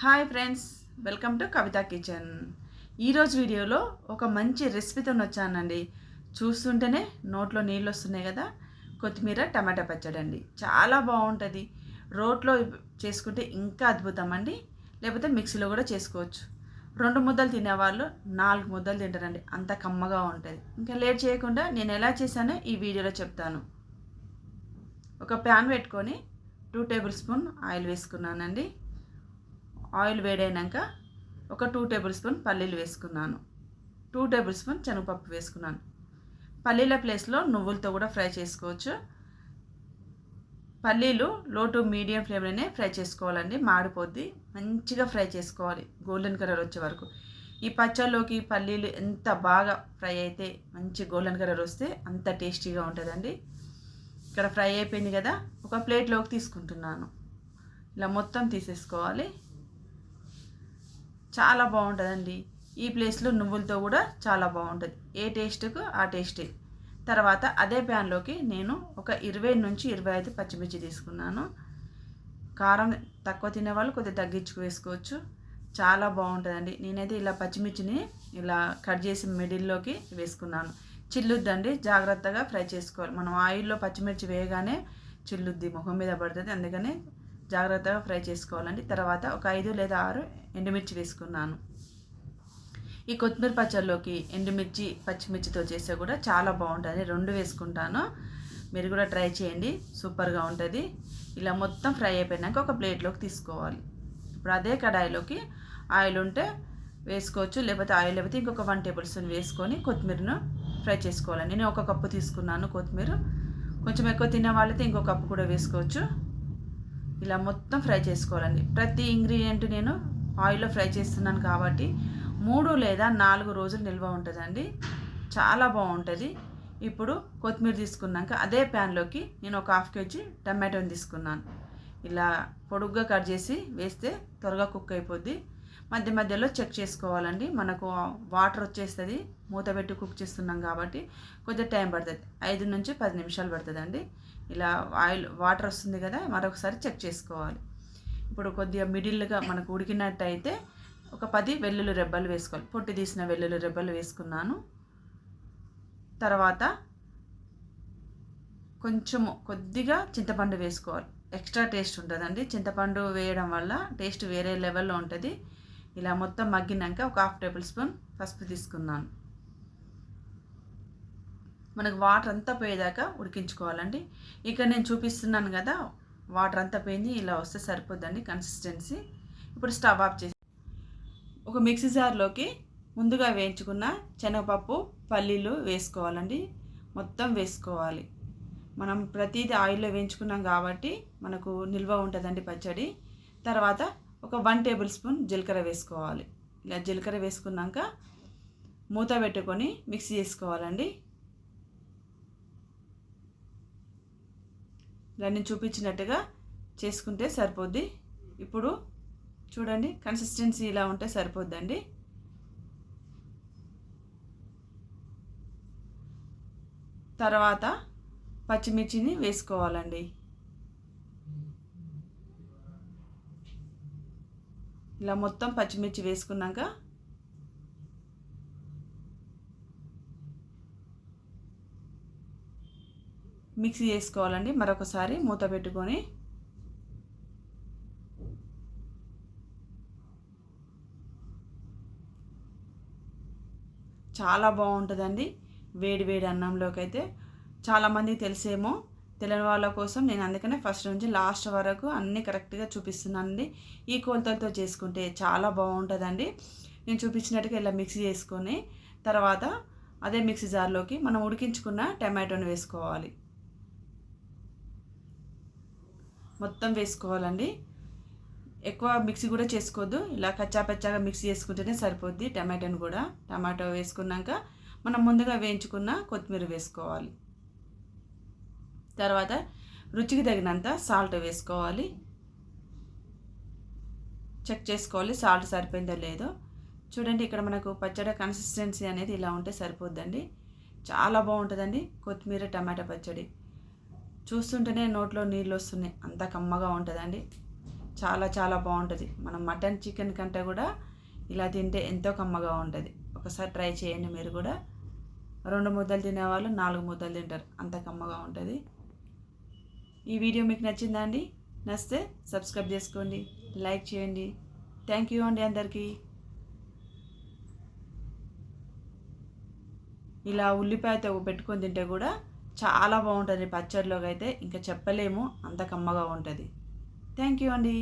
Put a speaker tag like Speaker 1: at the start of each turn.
Speaker 1: Hi friends welcome to Kavitha kitchen. ఈరోజు వీడియోలో ఒక మంచి రెసిపీతో వచ్చానండి. చూస్తుంటేనే నోట్లో నీళ్ళు వస్తున్నాయి కదా కొత్తిమీర టమాటా పచ్చడి అండి. చాలా బాగుంటుంది. రోట్లో చేసుకుంటే ఇంకా అద్భుతం అండి. లేకపోతే మిక్సీలో కూడా చేసుకోవచ్చు. రెండు ముద్దలు తినేవాళ్ళు నాలుగు ముద్దలు తింటారండి. అంత కమ్మగా ఉంటుంది. ఇంకా లేట్ చేయకుండా నేను ఎలా చేశానో ఈ వీడియోలో చెప్తాను. ఒక ప్యాన్ పెట్టుకొని టూ టేబుల్ స్పూన్ ఆయిల్ వేసుకున్నానండి. ఆయిల్ వేడైనాక ఒక టూ టేబుల్ స్పూన్ పల్లీలు వేసుకున్నాను. టూ టేబుల్ స్పూన్ శనగపప్పు వేసుకున్నాను. పల్లీల ప్లేస్లో నువ్వులతో కూడా ఫ్రై చేసుకోవచ్చు. పల్లీలు లో టు మీడియం ఫ్లేమ్లోనే ఫ్రై చేసుకోవాలండి. మాడిపోద్ది. మంచిగా ఫ్రై చేసుకోవాలి. గోల్డెన్ కలర్ వచ్చే వరకు. ఈ పచ్చళ్ళలోకి పల్లీలు ఎంత బాగా ఫ్రై అయితే మంచి గోల్డెన్ కలర్ వస్తే అంత టేస్టీగా ఉంటుందండి. ఇక్కడ ఫ్రై అయిపోయింది కదా. ఒక ప్లేట్లోకి తీసుకుంటున్నాను. ఇలా మొత్తం తీసేసుకోవాలి. చాలా బాగుంటుందండి. ఈ ప్లేస్లో నువ్వులతో కూడా చాలా బాగుంటుంది. ఏ టేస్ట్కు ఆ టేస్టే. తర్వాత అదే ప్యాన్లోకి నేను ఒక ఇరవై నుంచి ఇరవై ఐదు పచ్చిమిర్చి తీసుకున్నాను. కారం తక్కువ తినేవాళ్ళు కొద్దిగా తగ్గించుకు వేసుకోవచ్చు. చాలా బాగుంటుందండి. నేనైతే ఇలా పచ్చిమిర్చిని ఇలా కట్ చేసి మిడిల్లోకి వేసుకున్నాను. చిల్లుద్దండి. జాగ్రత్తగా ఫ్రై చేసుకోవాలి. మనం ఆయిల్లో పచ్చిమిర్చి వేయగానే చిల్లుద్ది. ముఖం మీద పడుతుంది. అందుకని జాగ్రత్తగా ఫ్రై చేసుకోవాలండి. తర్వాత ఒక ఐదు లేదా ఆరు ఎండుమిర్చి వేసుకున్నాను. ఈ కొత్తిమీర పచ్చళ్ళలోకి ఎండుమిర్చి పచ్చిమిర్చితో చేస్తే కూడా చాలా బాగుంటుంది. రెండు వేసుకుంటాను. మీరు కూడా ట్రై చేయండి. సూపర్గా ఉంటుంది. ఇలా మొత్తం ఫ్రై అయిపోయినాక ఒక ప్లేట్లోకి తీసుకోవాలి. ఇప్పుడు అదే కడాయిలోకి ఆయిల్ ఉంటే వేసుకోవచ్చు. లేకపోతే ఆయిల్ లేకపోతే ఇంకొక వన్ టేబుల్ స్పూన్ వేసుకొని కొత్తిమీరను ఫ్రై చేసుకోవాలండి. నేను ఒక కప్పు తీసుకున్నాను కొత్తిమీర. కొంచెం ఎక్కువ తినే వాళ్ళైతే ఇంకో కప్పు కూడా వేసుకోవచ్చు. ఇలా మొత్తం ఫ్రై చేసుకోవాలండి. ప్రతి ఇంగ్రీడియంట్ నేను ఆయిల్లో ఫ్రై చేస్తున్నాను కాబట్టి మూడు లేదా నాలుగు రోజులు నిల్వ ఉంటుందండి. చాలా బాగుంటుంది. ఇప్పుడు కొత్తిమీర తీసుకున్నాక అదే ప్యాన్లోకి నేను ఒక హాఫ్ కేజీ టమాటోని తీసుకున్నాను. ఇలా పొడుగ్గా కట్ చేసి వేస్తే త్వరగా కుక్ అయిపోద్ది. మధ్య మధ్యలో చెక్ చేసుకోవాలండి. మనకు వాటర్ వచ్చేస్తుంది. మూత పెట్టి కుక్ చేస్తున్నాం కాబట్టి కొద్దిగా టైం పడుతుంది. ఐదు నుంచి పది నిమిషాలు పడుతుందండి. ఇలా ఆయిల్ వాటర్ వస్తుంది కదా మరొకసారి చెక్ చేసుకోవాలి. ఇప్పుడు కొద్దిగా మిడిల్గా మనకు ఉడికినట్టయితే ఒక పది వెల్లుల్లి రెబ్బలు వేసుకోవాలి. పొట్టి తీసిన వెల్లుల్లి రెబ్బలు వేసుకున్నాను. తర్వాత కొంచెము కొద్దిగా చింతపండు వేసుకోవాలి. ఎక్స్ట్రా టేస్ట్ ఉంటుందండి. చింతపండు వేయడం వల్ల టేస్ట్ వేరే లెవెల్లో ఉంటుంది. ఇలా మొత్తం మగ్గినాక ఒక హాఫ్ టేబుల్ స్పూన్ పసుపు తీసుకున్నాను. మనకు వాటర్ అంతా పోయేదాకా ఉడికించుకోవాలండి. ఇక్కడ నేను చూపిస్తున్నాను కదా వాటర్ అంతా పోయింది ఇలా వస్తే సరిపోద్దండి కన్సిస్టెన్సీ ఇప్పుడు స్టవ్ ఆఫ్ చేసి ఒక మిక్సీ జార్లోకి ముందుగా వేయించుకున్న శనగపప్పు పల్లీలు వేసుకోవాలండి. మొత్తం వేసుకోవాలి. మనం ప్రతిదీ ఆయిల్లో వేయించుకున్నాం కాబట్టి మనకు నిల్వ ఉంటుందండి పచ్చడి. తర్వాత ఒక వన్ టేబుల్ స్పూన్ జీలకర్ర వేసుకోవాలి. ఇలా జీలకర్ర వేసుకున్నాక మూత పెట్టుకొని మిక్స్ చేసుకోవాలండి. ఇలా నేను చూపించినట్టుగా చేసుకుంటే సరిపోద్ది. ఇప్పుడు చూడండి కన్సిస్టెన్సీ ఇలా ఉంటే సరిపోద్దండి. తర్వాత పచ్చిమిర్చిని వేసుకోవాలండి. ఇలా మొత్తం పచ్చిమిర్చి వేసుకున్నాక మిక్సీ చేసుకోవాలండి. మరొకసారి మూత పెట్టుకొని చాలా బాగుంటుందండి. వేడి వేడి అన్నంలోకి అయితే చాలామంది తెలిసేమో తెలియని వాళ్ళ కోసం నేను అందుకనే ఫస్ట్ నుంచి లాస్ట్ వరకు అన్నీ కరెక్ట్గా చూపిస్తున్నానండి. ఈ కొలతలతో చేసుకుంటే చాలా బాగుంటుందండి. నేను చూపించినట్టుగా ఇలా మిక్సీ చేసుకొని తర్వాత అదే మిక్సీ జార్లోకి మనం ఉడికించుకున్న టమాటోని వేసుకోవాలి. మొత్తం వేసుకోవాలండి. ఎక్కువ మిక్సీ కూడా చేసుకోవద్దు. ఇలా కచ్చాపచ్చాగా మిక్సీ చేసుకుంటేనే సరిపోద్ది టమాటోని కూడా. టమాటో వేసుకున్నాక మనం ముందుగా వేయించుకున్న కొత్తిమీర వేసుకోవాలి. తర్వాత రుచికి తగినంత సాల్ట్ వేసుకోవాలి. చెక్ చేసుకోవాలి సాల్ట్ సరిపోయిందో లేదో. చూడండి ఇక్కడ మనకు పచ్చడి కన్సిస్టెన్సీ అనేది ఇలా ఉంటే సరిపోద్దండి. చాలా బాగుంటుందండి కొత్తిమీర టమాటా పచ్చడి. చూస్తుంటేనే నోట్లో నీళ్ళు వస్తున్నాయి. అంత కమ్మగా ఉంటుందండి. చాలా చాలా బాగుంటుంది. మనం మటన్ చికెన్ కంటే కూడా ఇలా తింటే ఎంతో కమ్మగా ఉంటుంది. ఒకసారి ట్రై చేయండి మీరు కూడా. రెండు ముద్దలు తినేవాళ్ళు నాలుగు ముద్దలు తింటారు. అంత కమ్మగా ఉంటుంది. ఈ వీడియో మీకు నచ్చిందా అండి? నచ్చితే సబ్స్క్రైబ్ చేసుకోండి లైక్ చేయండి. థ్యాంక్ యూ అండి అందరికీ. ఇలా ఉల్లిపాయతో పెట్టుకొని తింటే కూడా చాలా బాగుంటుంది పచ్చడిలోకి అయితే. ఇంకా చెప్పలేము అంత కమ్మగా ఉంటుంది. థ్యాంక్ యూ అండి.